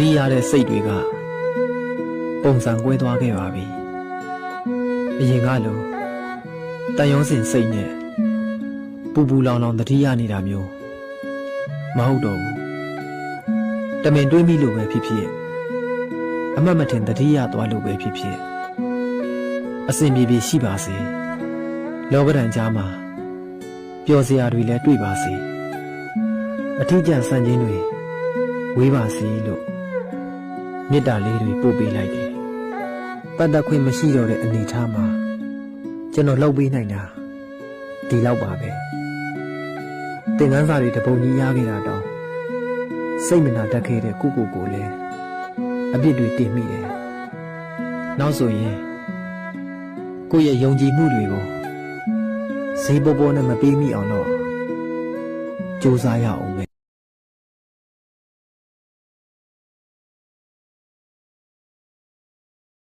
တိရတဲ့စိတ်တွေကပုံစံကွဲသွားခဲ့ပါပြီအရင်ကလိုတန်ရုံးစင်စိတ်နဲ့ပူပူလောင်လောင်တတိရနေတာမျိုးမဟုတ်တော့ဘူးတမင်တွေးမိလို့ပဲဖြစ်ဖြစ်အမတ်မထင်တတိရသွားလို့ပဲဖြစ်ဖြစ်အစဉ်ပြေပြေရှိပါစေလောကဒဏ်ကြားမှာပျော်စရာတွေလည်းတွေ့ပါစေအထီးကျန်ဆန့်ခြင်းတွေဝေးပါစေလို့ မေတ္တာလေးတွေပို့ပေးလိုက်တယ်ပတ်သက်ခွင့်မရှိတော့တဲ့အနေအထားမှာကျွန်တော်လှုပ်ပေးနိုင်တာဒီလောက်ပါပဲသင်ခန်းစာတွေတပုံကြီးရခဲ့တာတော့စိတ်မနာတတ်ခဲ့တဲ့ကိုကိုကိုလည်းအပြစ်တွေတင်မိတယ်နောက်ဆိုရင်ကိုယ့်ရဲ့ယုံကြည်မှုတွေကိုဈေးပေါ်ပေါ်နဲ့မပေးမိအောင်တော့စူးစမ်းရအောင်ပဲ